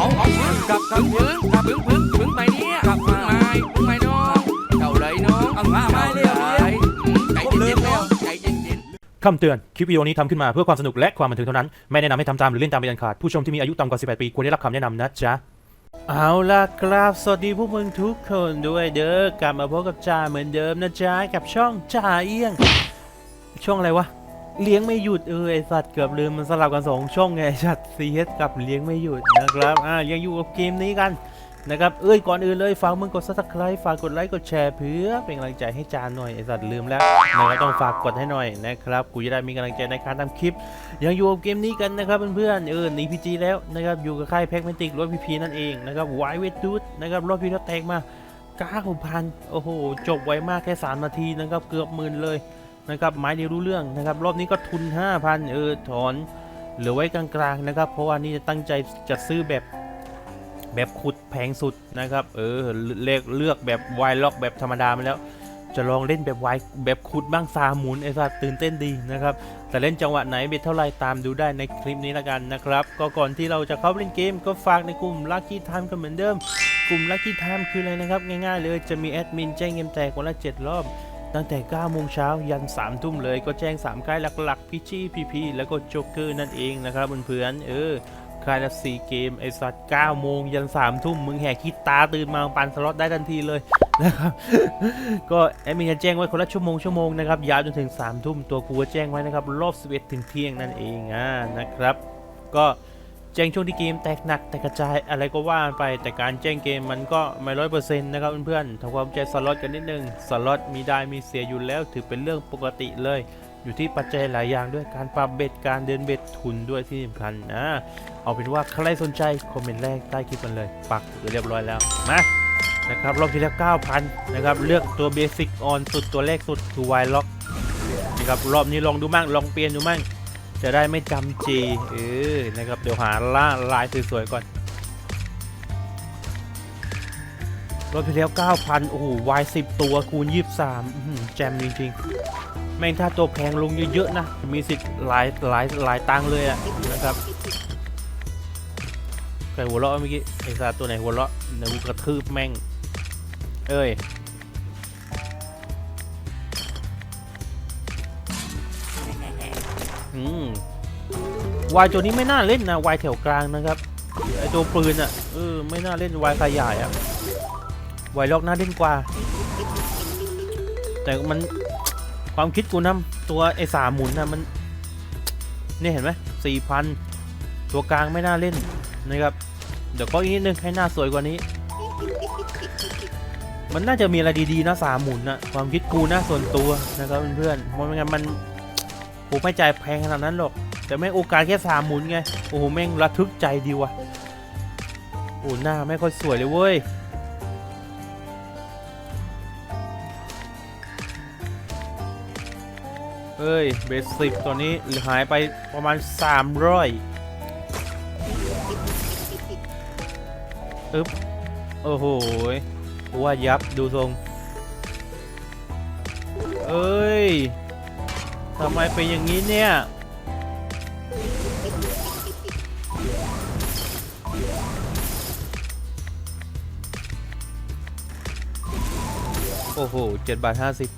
เอาเอาพึ่งกลับกลับพึ่งกลับพึ่งพึ่งพึ่งไปเนี่ยกลับพึ่งไม้พึ่งไม้น้องเจ้าเลยน้องเอามาไม้เร็วใจเย็นๆแล้วใจเย็นๆคำเตือน คลิปวิดีโอนี้ทำขึ้นมาเพื่อความสนุกและความบันเทิงเท่านั้น ไม่แนะนำให้ทำตามหรือเล่นตามเป็นอันขาด ผู้ชมที่มีอายุต่ำกว่า 18 ปีควรได้รับคำแนะนำนะจ๊ะเอาล่ะครับสวัสดีพวกมึงทุกคนด้วยเด้อกลับมาพบกับจ่าเหมือนเดิมนะจ๊ะกับช่องจ่าเอี้ยง ช่องอะไรวะ เลี้ยงไม่หยุดเออไอสัตว์เกือบลืมมันสลับกันสองช่องไงไอสัตว์ซีเอสกับเลี้ยงไม่หยุดนะครับอ่ายังอยู่กับเกมนี้กันนะครับเอ้ยก่อนอื่นเลยฝากมึงกด subscribe ฝากกดไลค์กดแชร์เพื่อเป็นกำลังใจให้จานหน่อยไอสัตว์ลืมแล้วนะครับต้องฝากกดให้หน่อยนะครับกูจะได้มีกำลังใจในการทำคลิป ยังอยู่กับเกมนี้กันนะครับเพื่อนๆเออหนีพีจีแล้วนะครับอยู่กับค่ายแพ็กเมติกรถพีพีนั่นเองนะครับไวเวทดูดนะครับรถพีทแตกมา9,000โอ้โหจบไวมากแค่3นาทีนะครับเกือบหมื่นเลย นะครับไม้เดียวรู้เรื่องนะครับ รอบนี้ก็ทุน 5,000 เออถอนเหลือไว้กลางๆนะครับ เพราะว่านี่จะตั้งใจจะซื้อแบบแบบขุดแพงสุดนะครับ เออเลือกเลือกแบบไวล็อกแบบธรรมดามาแล้ว จะลองเล่นแบบไวแบบขุดบ้างซาหมุนไอ้สัตว์ตื่นเต้นดีนะครับ แต่เล่นจังหวะไหนเบ็ดเท่าไรตามดูได้ในคลิปนี้ละกันนะครับ ก็ก่อนที่เราจะเข้าเล่นเกมก็ฝากในกลุ่ม Lucky Time กันเหมือนเดิม กลุ่ม Lucky Time คืออะไรนะครับ ง่ายๆเลยจะมีแอดมินแจ้งเกมแตกวันละ 7 รอบ ตั้งแต่ 9 โมงเช้ายัน 3 ทุ่มเลยก็แจ้ง 3 ค่ายหลักๆ พิชี่พีพีแล้วก็โจ๊กเกอร์นั่นเองนะครับเพื่อนๆเออค่ายละ4เกม ไอสัตว์9โมงยัน 3 ทุ่ม มึงแหกคิดตาตื่นมาปันสล็อตได้ทันทีเลยนะครับก็แอดมินจะแจ้งไว้คนละชั่วโมงชั่วโมงนะครับยาวจนถึง3ทุ่มตัวกูก็แจ้งไว้นะครับรอบ11ถึงเที่ยงนั่นเองอ่านะครับ ก็ แจ้งช่วงที่เกมแตกหนัก แตกกระจายอะไรก็ว่าไป แต่การแจ้งเกมมันก็ไม่ร้อยเปอร์เซ็นต์นะครับเพื่อนๆทำความใจสล็อตกันนิดนึงสล็อตมีได้มีเสียอยู่แล้วถือเป็นเรื่องปกติเลย อยู่ที่ปัจจัยหลายอย่างด้วยการปรับเบ็ดการเดินเบ็ดทุนด้วยที่สำคัญนะเอาเป็นว่าใครสนใจคอมเมนต์แรกใต้คลิปกันเลย ปักเรียบร้อยแล้วมานะครับรอบที่แล้ว9,000นะครับเลือกตัวเบสิกออนสุดตัวแรกสุดคือไวล็อกนะครับรอบนี้ลองดูมั่งลองเปลี่ยนดูมั่ง จะได้ไม่จำจีเออนะครับ เดี๋ยวหาล่าลายสวยๆก่อนรอบที่แล้ว 9,000 โอ้โหวาย10 ตัวคูณ 23อื้อหือแจมจริงๆ แม่งถ้าตัวแพงลงเยอะ ๆ นะ มีสิทธิ์หลายหลายหลายตังเลยอะนะครับใครหัวเราะเมื่อกี้ไอ้ซาตัวไหนหัวเราะเดี๋ยวกูกระทืบแม่ง เอ้ย อืมวายตัวนี้ไม่น่าเล่นนะวายแถวกลางนะครับไอตัวปืนอะเออไม่น่าเล่นวายขยายอะวายล็อกน่าเล่นกว่า แต่มันความคิดกูนะตัวไอสามหมุนนะมันนี่เห็นไหมสี่พันตัวกลางไม่น่าเล่นนะครับเดี๋ยวก็อีกนิดนึงให้หน้าสวยกว่านี้ มันน่าจะมีอะไรดีๆนะสามหมุนนะความคิดกูนะส่วนตัวนะครับเพื่อนๆเพราะไม่งั้นมัน ผมไม่จ่ายแพงขนาดนั้นหรอก แต่แม่งโอกาสแค่สามหมุนไง โอ้โหแม่งระทึกใจดีว่ะ โอ้หน้าไม่ค่อยสวยเลยเว้ยเอ้ย เบสสิบตัวนี้หายไปประมาณ300อึ๊บ โอ้โหว่ายับดูทรง เอ้ย ทำไมเป็นอย่างนี้เนี่ย โอ้โหเจ็ดบาทห้าสิบ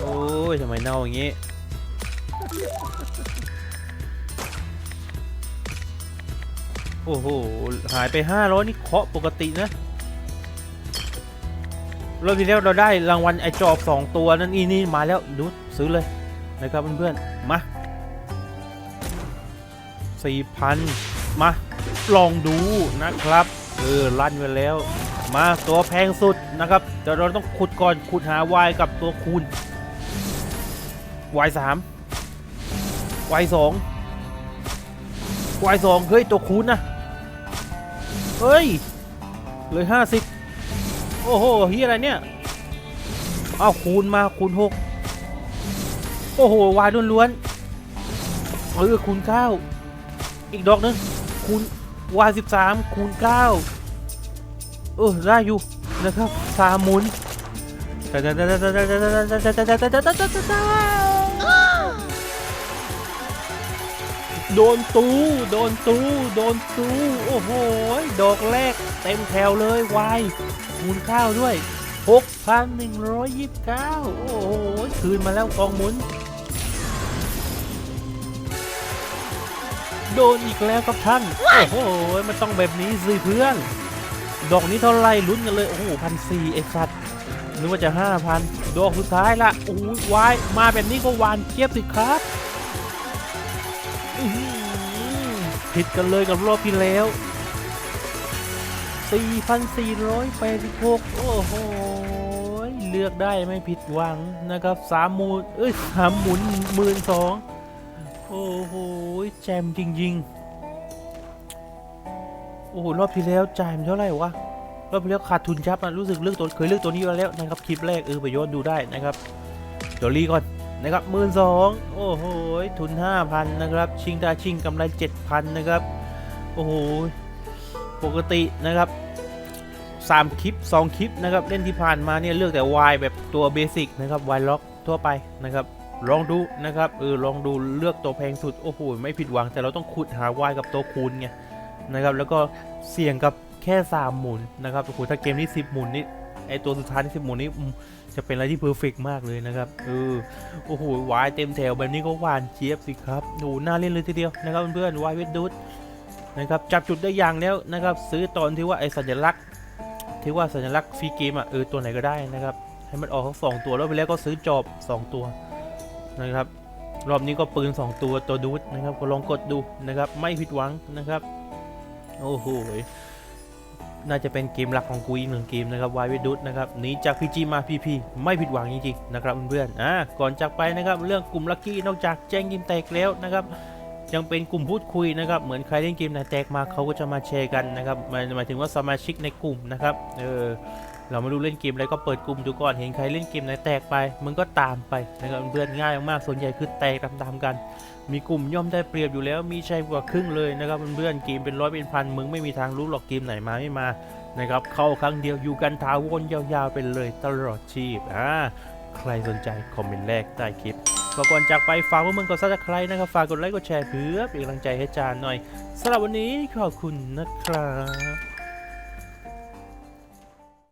โอ้ยทำไมเน่าอย่างนี้ โอ้โห หายไป500นี่เคาะปกตินะ เรอบที่แล้วเราได้รางวัลไอจอบ2ตัวนั่นอีนี่มาแล้วดูซื้อเลยนะครับเพื่อนๆมา4,000มาลองดูนะครับเออลั่นไปแล้ว มาตัวแพงสุดนะครับเดี๋ยวเราต้องขุดก่อนขุดหาวายกับตัวคูณวายสามวายสองวายสองเฮ้ยตัวคูณนะเฮ้ยเลยห้าสิบ โอ้โหเฮียอะไรเนี่ยเอาคูณมาคูณหกโอ้โหวายล้วนๆเออคูณเก้าอีกดอกนึงคูณวายสิบสามคูณเก้าเออได้อยู่นะครับสามหมุน โดนตูโดนตูโดนตูโอ้โหดอกแรกเต็มแถวเลยวายหมุนข้าวด้วย 6,129 โอ้โห คืนมาแล้วกองหมุน โดนอีกแล้วครับท่าน โอ้โห มันต้องแบบนี้สิเพื่อน ดอกนี้เท่าไหรลุ้นกันเลย โอ้โหพันสี่ไอ้สัตว์นึกว่าจะห้าพันดอกสุดท้ายละโอ้ยวายมาแบบนี้ก็หวานเจี๊ยบสิครับอื้อหือ ผิดกันเลยกับรอบที่แล้ว 4,486 โอ้โห เลือกได้ไม่ผิดหวังนะครับสามหมูนเอ้ยสามหมุนหมื่นสองโอ้โห แจมจริง ๆ โอ้โห รอบที่แล้วจ่ายมันเท่าไหร่วะ รอบที่แล้วขาดทุนยับอะรู้สึกเลือกตัวเคยเลือกตัวนี้มาแล้วนะครับ คลิปแรกเออไปย้อนดูได้นะครับ เดี๋ยวรีก่อน นะครับหมื่นสองโอ้โหทุน 5,000 นะครับ ชิงตาชิงกำไร 7,000 นะครับ โอ้โห ปกตินะครับ 3 คลิป 2 คลิปนะครับ เล่นที่ผ่านมาเนี่ยเลือกแต่ Y แบบตัวเบสิกนะครับ Y ล็อกทั่วไปนะครับ ลองดูนะครับเออลองดูเลือกตัวแพงสุด โอ้โห ไม่ผิดหวังแต่เราต้องขุดหา Y กับตัวคูณไงนะครับ แล้วก็เสี่ยงกับแค่ 3 หมุนนะครับโอ้โหถ้าเกมนี้ 10 หมุนนี่ ไอตัวสุดท้ายที่10หมุนนี่อืมจะเป็นอะไรที่เพอร์เฟกมากเลยนะครับเออโอ้โห Y เต็มแถวแบบนี้ก็หวานเจี๊ยบสิครับโอ้โหน่าเล่นเลยทีเดียวนะครับเพื่อนๆ Y เวทดูดนะครับจับจุดได้อย่างแล้วนะครับ ซื้อตอนที่ว่าไอสัญลักษณ์ที่ว่าสัญลักษณ์ฟรีเกมอะเออตัวไหนก็ได้นะครับ ให้มันออกทั้งสองตัวแล้วไปแล้วก็ซื้อจอบ 2 ตัวนะครับ รอบนี้ก็ปืน 2 ตัวตัวดูดนะครับก็ลองกดดูนะครับ ไม่ผิดหวังนะครับ โอ้โห น่าจะเป็นเกมหลักของกูอีกหนึ่งเกมนะครับวายวิดุดนะครับหนีจากพีจีมาพีพีไม่ผิดหวังจริงๆนะครับเพื่อนๆอ่าก่อนจากไปนะครับเรื่องกลุ่มลัคกี้นอกจากแจ้งกิมแตกแล้วนะครับยังเป็นกลุ่มพูดคุยนะครับเหมือนใครเล่นเกมไหนแตกมาเขาก็จะมาแชร์กันนะครับหมายถึงว่าสมาชิกในกลุ่มนะครับเออ เราไม่รู้เล่นเกมอะไรก็เปิดกลุ่มดูก่อนเห็นใครเล่นเกมไหนแตกไปมึงก็ตามไปนะครับเพื่อนง่ายมากๆส่วนใหญ่คือแตกตามๆกัน มีกลุ่มย่อมได้เปรียบอยู่แล้วมีใช่กว่าครึ่งเลยนะครับเพื่อนเกมเป็นร้อยเป็นพันมึงไม่มีทางรู้หรอกเกมไหนมาไม่มานะครับเข้าครั้งเดียวอยู่กันทาวนยาวๆไปเลยตลอดชีพอ่าใครสนใจคอมเมนต์แรกใต้คลิปก็ก่อนจากไปฝากพวกมึงกดซับสไครต์นะครับฝากกดไลค์กดแชร์เพื่อเป็นกำลังใจให้จานหน่อยสำหรับวันนี้ขอบคุณนะครับ